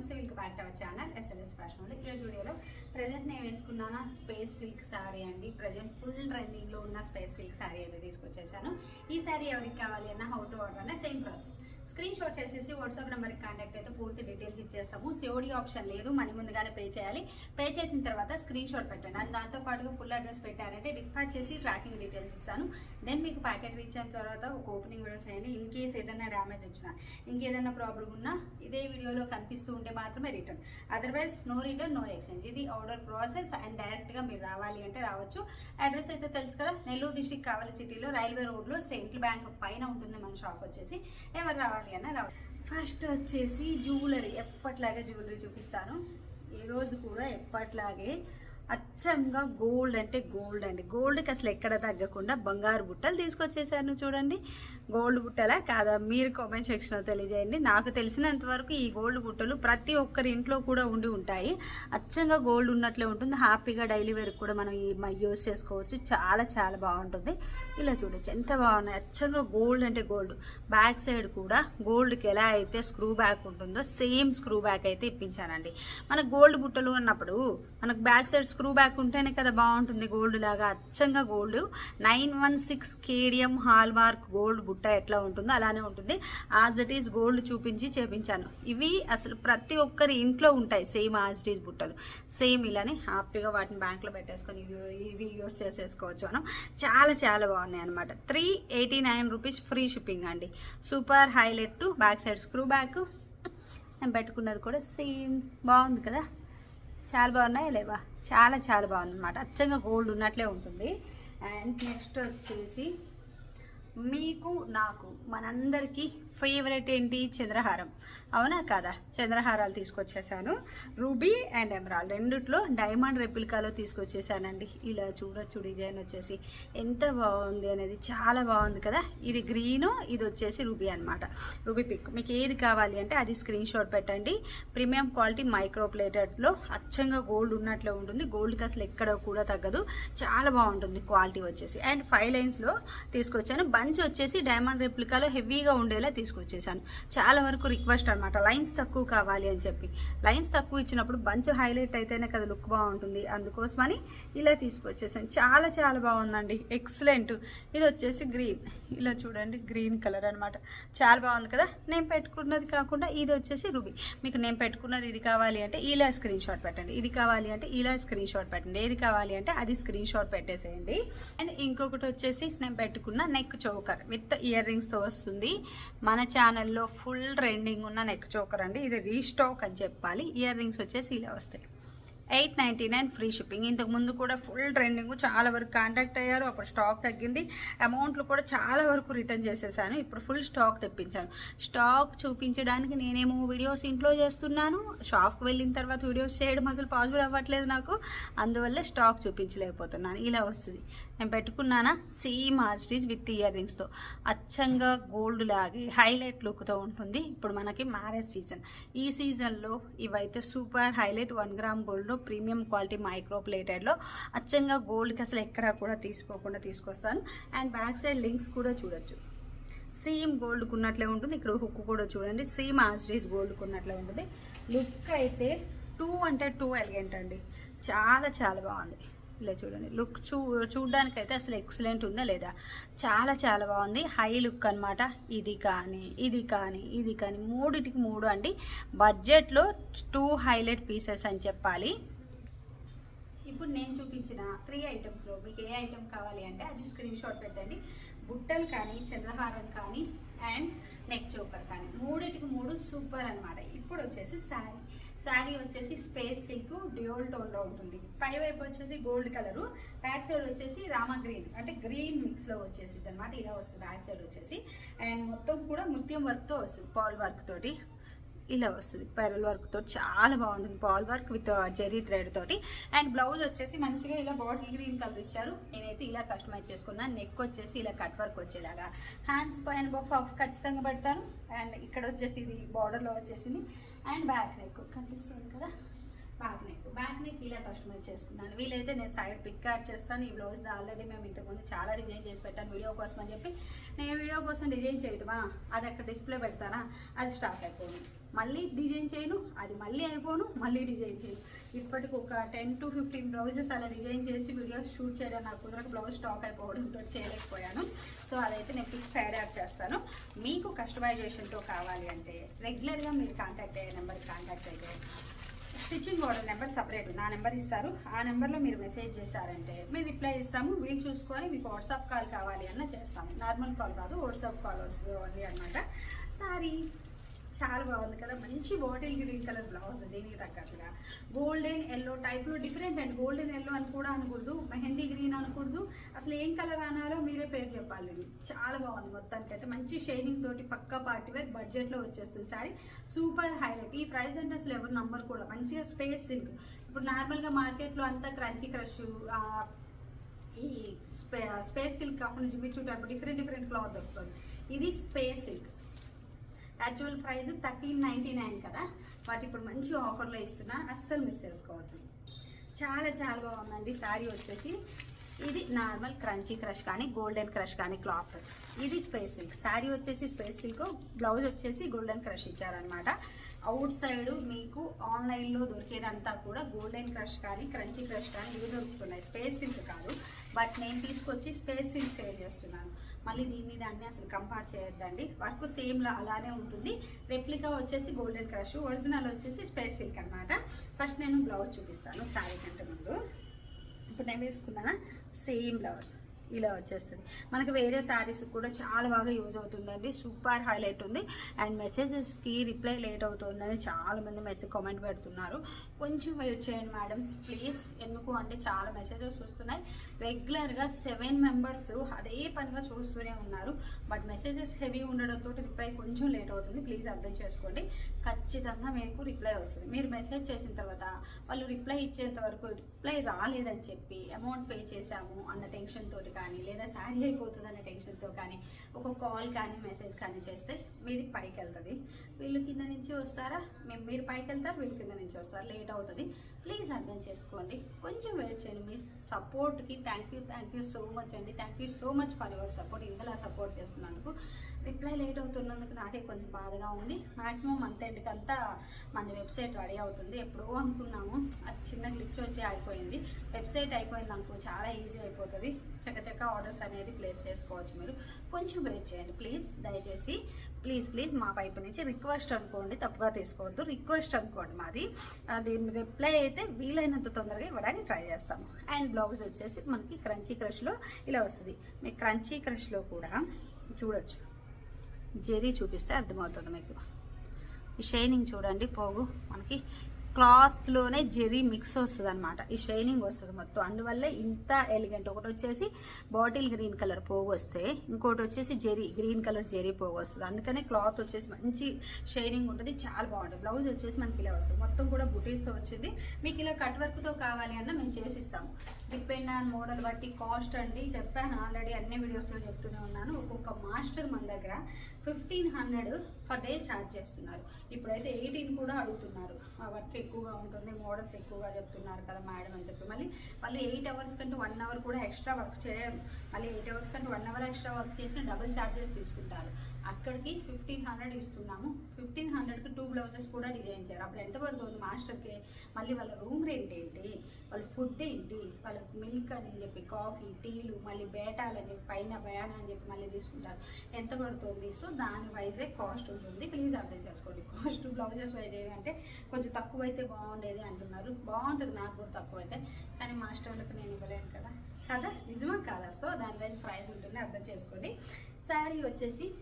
నమస్తే welcome back to our channel SLS fashion ఈరోజు వీడియోలో ప్రజెంట్ నేను వేసుకున్నాను? స్పేస్ సిల్క్ శారీ అండి. ప్రజెంట్ ఫుల్ ట్రెండింగ్లో ఉన్న స్పేస్ సిల్క్ శారీ అయితే తీసుకొచ్చేసాను. ఈ శారీ ఎవరికి కావాలి అన్న హౌ టు ఆర్డర్ అన్న సేమ్ ప్రాసెస్ స్క్రీన్ షాట్ చేసేసి వాట్సాప్ నెంబర్కి కాంటాక్ట్ అయితే పూర్తి డీటెయిల్స్ ఇచ్చేస్తాము. సిఓడి ఆప్షన్ లేదు మనీ ముందుగానే పే చేయాలి. పే చేసిన తర్వాత స్క్రీన్ షాట్ పెట్టండి. అండ్ దాంతోపాటుగా ఫుల్ అడ్రస్ పెట్టారంటే డిస్పాచ్ చేసి ట్రాకింగ్ డీటెయిల్స్ ఇస్తాను. దెన్ మీకు ప్యాకెట్ రీచ్ అయిన తర్వాత ఒక ఓపెనింగ్ కూడా చేయండి. ఇన్ కేస్ ఏదైనా డ్యామేజ్ వచ్చినా ఇంకేదైనా ప్రాబ్లం ఉన్నా ఇదే వీడియోలో కనిపిస్తూ ఉంటే మాత్రమే return otherwise no return no exchange ఇది ఆర్డర్ ప్రాసెస్ అండ్ డైరెక్ట్గా మీరు రావాలి అంటే రావచ్చు. అడ్రస్ అయితే తెలుసు కదా నెల్లూరు డిస్టిక్ కావాలి సిటీలో రైల్వే రోడ్లో సెంట్రల్ బ్యాంక్ పైన ఉంటుంది మన షాప్ వచ్చేసి. ఎవరు రావాలి అన్న రావాలి. ఫస్ట్ వచ్చేసి జ్యువెలరీ ఎప్పట్లాగే జ్యువెలరీ చూపిస్తాను. ఈరోజు కూడా ఎప్పట్లాగే అచ్చంగా గోల్డ్ అంటే గోల్డ్ అండి. గోల్డ్కి అసలు ఎక్కడ తగ్గకుండా బంగారు బుట్టలు తీసుకొచ్చేసాను చూడండి. గోల్డ్ బుట్టలా కాదా? మీరు కామెంట్ సెక్షన్లో తెలియజేయండి. నాకు తెలిసినంత వరకు ఈ గోల్డ్ బుట్టలు ప్రతి ఒక్కరి ఇంట్లో కూడా ఉండి ఉంటాయి. అచ్చంగా గోల్డ్ ఉన్నట్లే ఉంటుంది. హ్యాపీగా డైలీ వేర్ కూడా మనం ఈ యూస్ చేసుకోవచ్చు. చాలా చాలా బాగుంటుంది. ఇలా చూడొచ్చు. ఎంత బాగున్నాయి. అచ్చంగా గోల్డ్ అంటే గోల్డ్. బ్యాక్ సైడ్ కూడా గోల్డ్కి ఎలా అయితే స్క్రూ బ్యాక్ ఉంటుందో సేమ్ స్క్రూ బ్యాక్ అయితే ఇప్పించానండి మనకు గోల్డ్ బుట్టలు ఉన్నప్పుడు మనకు బ్యాక్ సైడ్ స్క్రూ బ్యాక్ ఉంటేనే కదా బాగుంటుంది గోల్డ్ లాగా అచ్చంగా గోల్డ్. నైన్ వన్ సిక్స్ కేడియం హాల్ మార్క్ గోల్డ్ బుట్ట ఎట్లా ఉంటుందో అలానే ఉంటుంది. యాజ్ ఇట్ ఈస్ గోల్డ్ చూపించి చేపించాను. ఇవి అసలు ప్రతి ఒక్కరి ఇంట్లో ఉంటాయి సేమ్ యాజ్ ఇట్ ఈస్ బుట్టలు. సేమ్ ఇలానే హ్యాపీగా వాటిని బ్యాంక్లో పెట్టేసుకొని ఇవి ఇవి యూస్ చేసేసుకోవచ్చు మనం. చాలా చాలా బాగున్నాయి అనమాట three eighty nine rupees free shipping అండి. Super highlight back side screw back నేను పెట్టుకున్నది కూడా సేమ్. బాగుంది కదా? చాలా బాగున్నాయి లేవా? చాలా చాలా బాగుందన్నమాట. అచ్చంగా గోల్డ్ ఉన్నట్లే ఉంటుంది. అండ్ నెక్స్ట్ వచ్చేసి మీకు నాకు మనందరికీ ఫేవరెట్ ఏంటి? చంద్రహారం. అవునా కాదా? చంద్రహారాలు తీసుకొచ్చేసాను. Ruby and emerald. రెండిట్లో డైమండ్ రెప్లికాలో తీసుకొచ్చేసానండి. ఇలా చూడొచ్చు డిజైన్ వచ్చేసి. ఎంత బాగుంది అనేది చాలా బాగుంది కదా? ఇది గ్రీను ఇది వచ్చేసి రూబీ అనమాట రూబీ పిక్. మీకు ఏది కావాలి అంటే అది స్క్రీన్ షాట్ పెట్టండి. ప్రీమియం క్వాలిటీ మైక్రో ప్లేటెడ్లో అచ్చంగా గోల్డ్ ఉన్నట్లే ఉంటుంది. గోల్డ్కి అసలు ఎక్కడ కూడా తగ్గదు. చాలా బాగుంటుంది క్వాలిటీ వచ్చేసి. అండ్ ఫైవ్ లైన్స్లో తీసుకొచ్చాను. బంచ్ వచ్చేసి డైమండ్ రెప్లికాలో హెవీగా ఉండేలా తీసుకొచ్చేసాను. చాలా వరకు రిక్వెస్ట్ అనమాట లైన్స్ తక్కువ కావాలి అని చెప్పి. లైన్స్ తక్కువ ఇచ్చినప్పుడు బంచ్ హైలైట్ అయితేనే కదా లుక్ బాగుంటుంది. అందుకోసమని ఇలా తీసుకొచ్చేసాను. చాలా చాలా బాగుందండి. ఎక్సలెంట్ ఇది వచ్చేసి గ్రీన్ ఇలా చూడండి గ్రీన్ కలర్ అనమాట చాలా బాగుంది కదా? నేను పెట్టుకున్నది కాకుండా ఇది వచ్చేసి రూబీ మీకు నేను పెట్టుకున్నది ఇది కావాలి అంటే ఇలా స్క్రీన్ షాట్ పెట్టండి. ఇది కావాలి అంటే ఇలా స్క్రీన్ షాట్ పెట్టండి. ఏది కావాలి అంటే అది స్క్రీన్ షాట్ పెట్టేసేయండి. అండ్ ఇంకొకటి వచ్చేసి నేను పెట్టుకున్న నెక్ చౌకర్ విత్ ఇయర్ రింగ్స్తో వస్తుంది. మన ఛానల్లో ఫుల్ ట్రెండింగ్ ఉన్న నెక్ చోకర్ అండి. ఇది రీస్టాక్ అని చెప్పాలి. ఇయర్ రింగ్స్ వచ్చేసి ఇలా వస్తాయి. Eight ninety nine free shipping ఇంతకు ముందు కూడా ఫుల్ ట్రెండింగ్ చాలా వరకు కాంటాక్ట్ అయ్యారు. అప్పుడు స్టాక్ తగ్గింది. అమౌంట్లు కూడా చాలా వరకు రిటర్న్ చేసేసాను. ఇప్పుడు ఫుల్ స్టాక్ తెప్పించాను. స్టాక్ చూపించడానికి నేనేమో వీడియోస్ ఇంట్లో చేస్తున్నాను. షాప్కి వెళ్ళిన తర్వాత వీడియోస్ చేయడం అసలు పాసిబుల్ అవ్వట్లేదు నాకు. అందువల్ల స్టాక్ చూపించలేకపోతున్నాను. ఇలా వస్తుంది. నేను పెట్టుకున్నానా? సేమ్ ఆస్ట్రీస్ విత్ ఇయర్ రింగ్స్తో అచ్చంగా గోల్డ్ లాగే హైలైట్ లుక్తో ఉంటుంది. ఇప్పుడు మనకి మ్యారేజ్ సీజన్ ఈ సీజన్లో ఇవైతే సూపర్ హైలైట్ వన్ గ్రామ్ గోల్డ్లో ప్రీమియం క్వాలిటీ మైక్రో ప్లేటెడ్లో అచ్చంగా గోల్డ్కి అసలు ఎక్కడా కూడా తీసుకోకుండా తీసుకొస్తాను. అండ్ బ్యాక్ సైడ్ లింక్స్ కూడా చూడొచ్చు. సేమ్ గోల్డ్కి ఉన్నట్లే ఉంటుంది. ఇక్కడ హుక్ కూడా చూడండి. సేమ్ ఆస్ట్రీస్ గోల్డ్కి ఉన్నట్లే ఉంటుంది. లుక్ అయితే టూ అంటే టూ ఎలిగెంట్ అండి. చాలా చాలా బాగుంది. ఇలా చూడండి. లుక్ చూ చూడ్డానికైతే అసలు ఎక్సలెంట్ ఉందా లేదా? చాలా చాలా బాగుంది. హై లుక్ అనమాట ఇది కానీ ఇది కానీ ఇది కానీ మూడిటికి మూడు అండి. బడ్జెట్లో టూ హైలైట్ పీసెస్ అని చెప్పాలి. ఇప్పుడు నేను చూపించిన త్రీ ఐటమ్స్లో మీకు ఏ ఐటమ్ కావాలి అంటే అది స్క్రీన్ షాట్ పెట్టండి. బుట్టలు కానీ చంద్రహారం కానీ అండ్ నెక్ చోకర్ కానీ. మూడిటికి మూడు సూపర్ అనమాట ఇప్పుడు వచ్చేసి శారీ శారీ వచ్చేసి స్పేస్ సిల్క్ డ్యూల్ టోన్లో ఉంటుంది. పై వైపు వచ్చేసి గోల్డ్ కలరు బ్యాక్ సైడ్ వచ్చేసి రామా గ్రీన్ అంటే గ్రీన్ మిక్స్లో వచ్చేసి అనమాట ఇలా వస్తుంది బ్యాక్ సైడ్ వచ్చేసి. అండ్ మొత్తం కూడా ముత్యం వర్క్తో వస్తుంది పాల్ వర్క్ తోటి ఇలా వస్తుంది పెరల్ వర్క్ తోటి చాలా బాగుంటుంది. పాల్ వర్క్ విత్ జెరీ థ్రెడ్ తోటి. అండ్ బ్లౌజ్ వచ్చేసి మంచిగా ఇలా బాటిల్ గ్రీన్ కలర్ ఇచ్చారు. నేనైతే ఇలా కస్టమైజ్ చేసుకున్నాను నెక్ వచ్చేసి ఇలా కట్ వర్క్ వచ్చేలాగా. హ్యాండ్స్ పైన పఫ్ ఖచ్చితంగా పెడతాను. అండ్ ఇక్కడ వచ్చేసి ఇది బార్డర్లో వచ్చేసింది. అండ్ బ్యాక్ నెక్ కనిపిస్తుంది కదా. బ్యాక్ నెక్ బ్యాక్ నెక్ ఇలా కస్టమైజ్ చేసుకున్నాను. వీలైతే నేను సైడ్ పిక్ యాడ్ చేస్తాను. ఈ బ్లౌజ్ ఆల్రెడీ మేము ఇంతకుముందు చాలా డిజైన్ చేసి పెట్టాను. వీడియో కోసం అని చెప్పి నేను వీడియో కోసం డిజైన్ చేయటమా? అది అక్కడ డిస్ప్లే పెడతానా? అది స్టాక్ అయిపోను. మళ్ళీ డిజైన్ చేయను. అది మళ్ళీ అయిపోను. మళ్ళీ డిజైన్ చేయను. ఇప్పటికి ఒక టెన్ టు ఫిఫ్టీన్ బ్లౌజెస్ అలా డిజైన్ చేసి వీడియోస్ షూట్ చేయడం నాకు కుదరక బ్లౌజ్ స్టాక్ అయిపోవడంతో చేయలేకపోయాను. సో అదైతే నేను పిక్ సైడ్ యాడ్ చేస్తాను. మీకు కస్టమైజేషన్తో కావాలి అంటే రెగ్యులర్గా మీరు కాంటాక్ట్ అయ్యే నెంబర్కి కాంటాక్ట్ అయితే స్టిచ్చింగ్ ఆర్డర్ నెంబర్ సపరేట్. నా నెంబర్ ఇస్తారు. ఆ నెంబర్లో మీరు మెసేజ్ చేశారంటే మేము రిప్లై ఇస్తాము. వీళ్ళు చూసుకొని మీకు వాట్సాప్ కాల్ కావాలి అన్న చేస్తాము. నార్మల్ కాల్ కాదు వాట్సాప్ కాల్ వస్తుంది అనమాట సారీ. చాలా బాగుంది కదా. మంచి బాటిల్ గ్రీన్ కలర్ బ్లౌజ్ దీనికి తగ్గట్టుగా గోల్డెన్ ఎల్లో టైప్లో డిఫరెంట్ అండ్. గోల్డెన్ ఎల్లో అని కూడా అనకూడదు. మెహందీ గ్రీన్ అనకూడదు. అసలు ఏం కలర్ అనాలో మీరే పేరు చెప్పాలి ఇది చాలా బాగుంది మొత్తానికి అయితే మంచి షైనింగ్ తోటి పక్క పార్టీ వేర్ బడ్జెట్లో వచ్చేస్తుంది. Sari super highlight. ఈ ప్రైస్ అంటే అసలు ఎవరు నంబర్ కూడా. మంచిగా స్పేస్ సిల్క్ ఇప్పుడు నార్మల్గా మార్కెట్లో అంతా క్రంచీ క్రష్ ఈ స్పే స్పేస్ సిల్క్ కాకుండా జిమ్మి డిఫరెంట్ డిఫరెంట్ క్లాత్ దొరుకుతుంది. ఇది space silk actual price thirteen ninety nine కదా. వాటి ఇప్పుడు మంచి ఆఫర్లో ఇస్తున్నా. అస్సలు మిస్ చేసుకోవద్దు. చాలా చాలా బాగుందండి. శారీ వచ్చేసి ఇది నార్మల్ క్రంచీ క్రష్ కానీ గోల్డెన్ క్రష్ కానీ క్లాత్. ఇది స్పేస్ సిల్క్. శారీ వచ్చేసి స్పేస్ సిల్క్. బ్లౌజ్ వచ్చేసి గోల్డెన్ క్రష్ ఇచ్చారనమాట అవుట్ సైడ్ మీకు ఆన్లైన్లో దొరికేదంతా కూడా గోల్డెన్ క్రష్ కానీ క్రంచీ క్రష్ కానీ ఇవి దొరుకుతున్నాయి. స్పేస్ సిల్క్ కాదు. బట్ నేను తీసుకొచ్చి స్పేస్ సిల్క్ సేల్ చేస్తున్నాను. మళ్ళీ దీన్ని దాన్ని అసలు కంపేర్ చేయొద్దండి. వర్క్ సేమ్ అలానే ఉంటుంది. రెప్లికా వచ్చేసి గోల్డెన్ క్రష్ ఒరిజినల్ వచ్చేసి స్పేస్ సిల్క్ అనమాట ఫస్ట్ నేను బ్లౌజ్ చూపిస్తాను శారీ కంటే ముందు. ఇప్పుడు నేను వేసుకున్నానా సేమ్ బ్లౌజ్ ఇలా వచ్చేస్తుంది. మనకి వేరే శారీస్ కూడా చాలా బాగా యూజ్ అవుతుందండి. సూపర్ హైలైట్ ఉంది. అండ్ మెసేజెస్కి రిప్లై లేట్ అవుతుందని చాలామంది మెసేజ్ కామెంట్ పెడుతున్నారు. కొంచెం వెయిట్ చేయండి మేడమ్స్ ప్లీజ్ ఎందుకు అంటే చాలా మెసేజెస్ వస్తున్నాయి. రెగ్యులర్గా సెవెన్ మెంబర్స్ అదే పనిగా చూస్తూనే ఉన్నారు. బట్ మెసేజెస్ హెవీ ఉండడంతో రిప్లై కొంచెం లేట్ అవుతుంది. ప్లీజ్ అర్థం చేసుకోండి. ఖచ్చితంగా మీకు రిప్లై వస్తుంది. మీరు మెసేజ్ చేసిన తర్వాత వాళ్ళు రిప్లై ఇచ్చేంత వరకు రిప్లై రాలేదని చెప్పి అమౌంట్ పే చేశాము అన్న టెన్షన్ తోటి కానీ లేదా శారీ అయిపోతుంది అనే టెన్షన్తో కానీ ఒక కాల్ కానీ మెసేజ్ కానీ చేస్తే మీది పైకి వెళ్తుంది వీళ్ళు కింద నుంచి వస్తారా? మేము మీరు పైకి వెళ్తారు వీళ్ళు కింద నుంచి వస్తారు. లేట్ అవుతుంది. ప్లీజ్ అర్థం చేసుకోండి. కొంచెం వెయిట్ చేయండి. మీ సపోర్ట్కి thank you thank you so much అండి. Thank you so much for your support ఇంతలా సపోర్ట్ చేస్తున్నందుకు రిప్లై లేట్ అవుతున్నందుకు నాకే కొంచెం బాధగా ఉంది. మాక్సిమం మంత్ ఎండ్కి అంతా మన వెబ్సైట్ రెడీ అవుతుంది. ఎప్పుడో అనుకున్నాము. అది చిన్న గ్లిచ్ వచ్చి అయిపోయింది వెబ్సైట్ అయిపోయింది అనుకో చాలా ఈజీ అయిపోతుంది. చక్కచక్క ఆర్డర్స్ అనేది ప్లేస్ చేసుకోవచ్చు మీరు. కొంచెం వెయిట్ చేయండి. ప్లీజ్ దయచేసి ప్లీజ్ ప్లీజ్ మా వైపు నుంచి రిక్వెస్ట్ అనుకోండి తప్పుగా తీసుకోవద్దు. రిక్వెస్ట్ అనుకోండి మాది. దీని రిప్లై అయితే వీలైనంత తొందరగా ఇవ్వడానికి ట్రై చేస్తాము. అండ్ బ్లౌజ్ వచ్చేసి మనకి క్రంచీ క్రష్లో ఇలా వస్తుంది. మీ క్రంచీ క్రష్లో కూడా చూడొచ్చు. జెరీ చూపిస్తే అర్థమవుతుంది మీకు. ఈ షైనింగ్ చూడండి పోగు. మనకి క్లాత్లోనే జెరీ మిక్స్ వస్తుంది అనమాట ఈ షైనింగ్ వస్తుంది మొత్తం. అందువల్ల ఇంత ఎలిగెంట్ ఒకటి వచ్చేసి బాటిల్ గ్రీన్ కలర్ పోగు వస్తే ఇంకోటి వచ్చేసి జెరీ గ్రీన్ కలర్ జెరీ పోగు వస్తుంది. అందుకనే క్లాత్ వచ్చేసి మంచి షైనింగ్ ఉంటుంది చాలా బాగుంటుంది. బ్లౌజ్ వచ్చేసి మనకి ఇలా వస్తుంది. మొత్తం కూడా బుటీస్తో వచ్చింది. మీకు ఇలా కట్ వర్క్తో కావాలి అన్న మేము చేసిస్తాము. డిపెండ్ ఆన్ మోడల్ బట్టి కాస్ట్ అండి. చెప్పాను ఆల్రెడీ అన్ని వీడియోస్లో చెప్తూనే ఉన్నాను. ఒక్కొక్క మాస్టర్ మన దగ్గర fifteen hundred per day charge చేస్తున్నారు. ఇప్పుడైతే ఎయిటీన్ కూడా అడుగుతున్నారు. ఆ వర్క్ ఎక్కువగా ఉంటుంది మోడల్స్ ఎక్కువగా చెప్తున్నారు కదా మేడం అని చెప్పి. మళ్ళీ వాళ్ళు ఎయిట్ అవర్స్ కంటే వన్ అవర్ కూడా ఎక్స్ట్రా వర్క్ చేయరు. మళ్ళీ ఎయిట్ అవర్స్ కంటే వన్ అవర్ ఎక్స్ట్రా వర్క్ చేసిన డబుల్ ఛార్జెస్ తీసుకుంటారు. అక్కడికి ఫిఫ్టీన్ హండ్రెడ్ ఇస్తున్నాము. ఫిఫ్టీన్ హండ్రెడ్కి టూ బ్లౌజెస్ కూడా డిజైన్ చేయాలి. అప్పుడు ఎంత పడుతుంది మాస్టర్కి? మళ్ళీ వాళ్ళ రూమ్ రెంట్ ఏంటి? వాళ్ళ ఫుడ్ ఏంటి? వాళ్ళ మిల్క్ అని చెప్పి కాఫీ టీలు మళ్ళీ బేటాలు అని చెప్పి పైన బయానా అని చెప్పి మళ్ళీ తీసుకుంటారు. ఎంత పడుతుంది? సో దాని వైజే కాస్ట్ ఉంటుంది. ప్లీజ్ అర్థం చేసుకోండి. కాస్ట్ బ్లౌజెస్ వైజ్ అంటే కొంచెం తక్కువ అయితే బాగుండేది అంటున్నారు. బాగుంటుంది నాకు కూడా తక్కువ అయితే కానీ మాస్టర్లకు నేను ఇవ్వలేను కదా. కదా? నిజమా కాదా? సో దాని వైజ్ ప్రైస్ ఉంటుంది. అర్థం చేసుకోండి. శారీ వచ్చేసి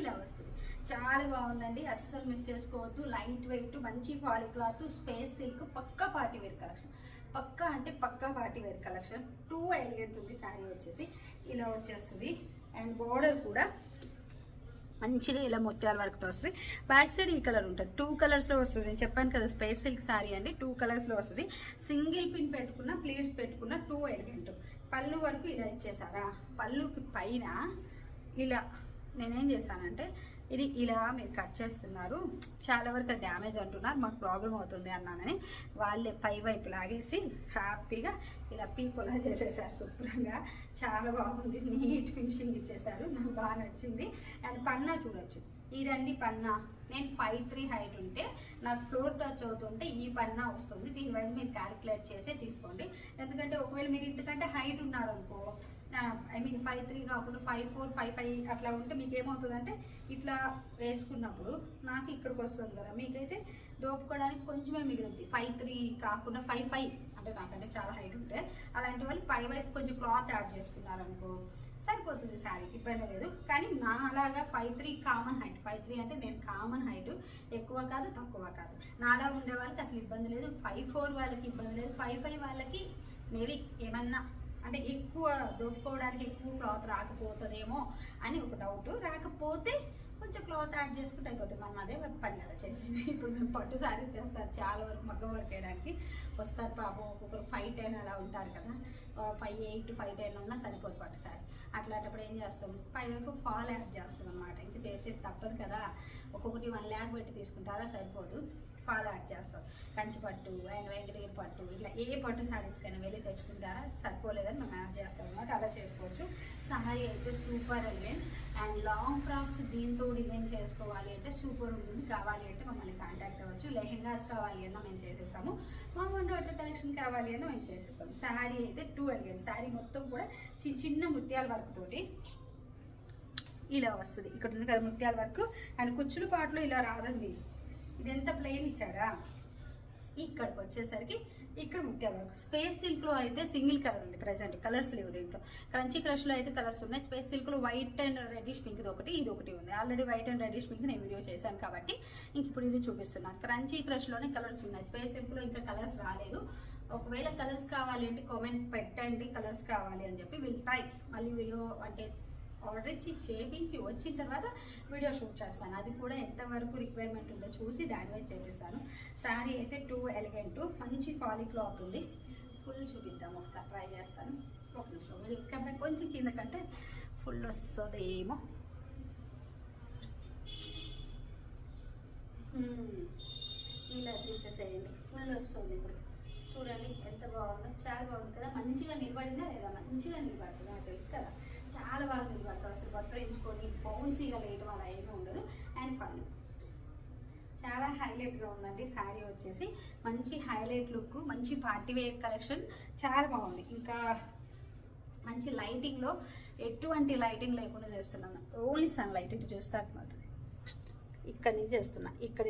ఇలా వస్తుంది. చాలా బాగుందండి. అస్సలు మిస్ చేసుకోవద్దు. లైట్ వెయిట్ మంచి ఫాలి క్లాత్ స్పేస్ సిల్క్ పక్కా పార్టీ వేర్ కలెక్షన్ పక్కా అంటే పక్కా party wear collection too elegant ఉంది శారీ వచ్చేసి. ఇలా వచ్చేస్తుంది. అండ్ బార్డర్ కూడా మంచిగా ఇలా ముత్యాల వరకుతో వస్తుంది. బ్యాక్ సైడ్ ఈ కలర్ ఉంటుంది. టూ కలర్స్లో వస్తుంది. నేను చెప్పాను కదా స్పేస్ సిల్క్ శారీ అండి. టూ కలర్స్లో వస్తుంది. సింగిల్ పిన్ పెట్టుకున్న ప్లేట్స్ పెట్టుకున్న టూ ఎలిగెంట్ పళ్ళు వరకు ఇలా ఇచ్చేసారా? పళ్ళుకి పైన ఇలా నేనేం చేశానంటే ఇది ఇలా మీరు కట్ చేస్తున్నారు చాలా వరకు డ్యామేజ్ అంటున్నారు మాకు ప్రాబ్లం అవుతుంది అన్నానని వాళ్ళే పై వైపు లాగేసి హ్యాపీగా ఇలా పీకోలా చేసేసారు శుభ్రంగా. చాలా బాగుంది నీట్ ఫినిషింగ్ ఇచ్చేసారు నాకు బాగా నచ్చింది. అండ్ పన్నా చూడొచ్చు. ఇదండి పన్నా. నేను ఫైవ్ త్రీ హైట్ ఉంటే నాకు ఫ్లోర్ టచ్ అవుతుంటే ఈ పన్నా వస్తుంది. దీని వైజ్ మీరు క్యాలిక్యులేట్ చేసే తీసుకోండి. ఎందుకంటే ఒకవేళ మీరు ఇంతకంటే హైట్ ఉన్నారనుకో ఐ మీన్ ఫైవ్ త్రీ కాకుండా ఫైవ్ ఫోర్ ఫైవ్ ఫైవ్ అట్లా ఉంటే మీకు ఏమవుతుందంటే ఇట్లా వేసుకున్నప్పుడు నాకు ఇక్కడికి వస్తుంది కదా. మీకైతే దోపుకోవడానికి కొంచెమే మిగిలింది. ఫైవ్ త్రీ కాకుండా ఫైవ్ ఫైవ్ అంటే నాకంటే చాలా హైట్ ఉంటే అలాంటి వాళ్ళు పై వైపు కొంచెం క్లాత్ యాడ్ చేసుకున్నారనుకో సరిపోతుంది శారీకి ఇబ్బంది లేదు. కానీ నా అలాగా five three common height five three అంటే నేను కామన్ హైట్ ఎక్కువ కాదు తక్కువ కాదు. నాలా ఉండే వాళ్ళకి అసలు ఇబ్బంది లేదు. ఫైవ్ ఫోర్ వాళ్ళకి ఇబ్బంది లేదు. ఫైవ్ ఫైవ్ వాళ్ళకి మేబీ ఏమన్నా అంటే ఎక్కువ దొరుకుకోవడానికి ఎక్కువ క్లాత్ రాకపోతుందేమో అని ఒక డౌట్ రాకపోతే కొంచెం క్లాత్ యాడ్ చేసుకుంటే అయిపోతుంది. మనం అదే పని కదా చేసేది. ఇప్పుడు మేము పట్టు శారీస్ చేస్తారు చాలా వరకు మగ్గం వర్క్ వేయడానికి వస్తారు పాపం. ఒక్కొక్కరు ఫైవ్ టెన్ అలా ఉంటారు కదా. ఫైవ్ ఎయిట్ ఫైవ్ టెన్ ఉన్నా సరిపోదు పట్టు శారీ అట్లాంటప్పుడు ఏం చేస్తాం? ఫైవ్ వరకు ఫాల్ యాడ్ చేస్తాం అనమాట ఇంకా చేసేది తప్పదు కదా. ఒక్కొక్కటి వన్ ల్యాక్ పెట్టి తీసుకుంటారా? సరిపోదు. ఫాలో యాడ్ చేస్తాం. కంచి పట్టు అండ్ వెంకటగిరి పట్టు ఇట్లా ఏ పట్టు శారీస్కైనా వెళ్ళి తెచ్చుకుంటారా? సరిపోలేదని మేము యాడ్ చేస్తాం అనమాట అలా చేసుకోవచ్చు. సారీ అయితే super element and long frocks దీంతో డిజైన్ చేసుకోవాలి అంటే సూపర్ ఉంటుంది. కావాలి అంటే మమ్మల్ని కాంటాక్ట్ అవ్వచ్చు. లెహెంగాస్ కావాలి అన్న మేము చేసేస్తాము. మామూలు డాటర్ కలెక్షన్ కావాలి అన్న మేము చేసేస్తాం శారీ అయితే టూ ఎలిగెంట్ శారీ మొత్తం కూడా చిన్న చిన్న ముత్యాల వర్క్ తోటి ఇలా వస్తుంది. ఇక్కడ ఉంది కదా ముత్యాల వర్క్ అండ్ కుచ్చులు పాటలు ఇలా రాదండి. ఇది ఎంత ప్లెయిన్ ఇచ్చాడా? ఇక్కడికి వచ్చేసరికి ఇక్కడ ముత్యాల వరకు. స్పేస్ సిల్క్లో అయితే సింగిల్ కలర్ ఉంది ప్రజెంట్ కలర్స్ లేవు దీంట్లో. క్రంచీ క్రష్లో అయితే కలర్స్ ఉన్నాయి. స్పేస్ సిల్క్లో వైట్ అండ్ రెడ్డిష్ పింక్ ఇది ఒకటి ఇది ఒకటి ఉంది. Already white and reddish pink నేను వీడియో చేశాను కాబట్టి ఇంక ఇప్పుడు ఇది చూపిస్తున్నాను. క్రంచీ క్రష్లోనే కలర్స్ ఉన్నాయి. స్పేస్ సిల్క్లో ఇంకా కలర్స్ రాలేదు. ఒకవేళ కలర్స్ కావాలి అంటే కామెంట్ పెట్టండి. కలర్స్ కావాలి అని చెప్పి వెళ్తాయి మళ్ళీ వీడియో అంటే ఆర్డర్ ఇచ్చి చేపించి వచ్చిన తర్వాత వీడియో షూట్ చేస్తాను. అది కూడా ఎంతవరకు రిక్వైర్మెంట్ ఉందో చూసి దాని మీద చేపిస్తాను. శారీ అయితే టూ ఎలిగెంట్ మంచి ఫాలీ క్లాత్ ఉంది. ఫుల్ చూపిద్దాం ఒకసారి ట్రై చేస్తాను. ఒక నిమిషం ఇక్కడ కొంచెం కింద కంటే ఫుల్ వస్తుంది ఏమో. ఇలా చూసేసేయండి. ఫుల్ వస్తుంది ఇప్పుడు. చూడండి ఎంత బాగుందో. చాలా బాగుంది కదా. మంచిగా నిలబడిందా లేదా? మంచిగా నిలబడుతుందా? తెలుసు కదా. చాలా బాగా నిలబడుతుంది అసలు బత్తరించుకొని బౌన్సీగా లేయటం అలా ఏమీ ఉండదు. అండ్ పళ్ళు. చాలా హైలైట్గా ఉందండి. శారీ వచ్చేసి మంచి హైలైట్ లుక్ మంచి పార్టీ వేర్ కలెక్షన్. చాలా బాగుంది. ఇంకా మంచి లైటింగ్లో ఎటువంటి లైటింగ్ లేకుండా చేస్తున్నాను. ఓన్లీ సన్ లైట్ ఇటు చూస్తే అర్థమవుతుంది. ఇక్కడ నుంచి చేస్తున్నా. ఇక్కడ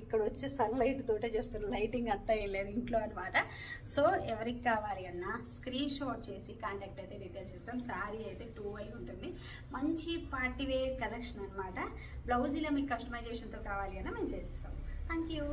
ఇక్కడ వచ్చి సన్లైట్ తోటే చేస్తున్నా. లైటింగ్ అంతా ఏం లేదు ఇంట్లో అనమాట సో ఎవరికి కావాలి అన్నా స్క్రీన్ షాట్ చేసి కాంటాక్ట్ అయితే డీటెయిల్స్ ఇస్తాం. శారీ అయితే టూ అయి ఉంటుంది. మంచి పార్టీ వేర్ కలెక్షన్ అనమాట బ్లౌజ్ ఇలా మీకు కస్టమైజేషన్తో కావాలి అన్నా మేము చేసిస్తాం. Thank you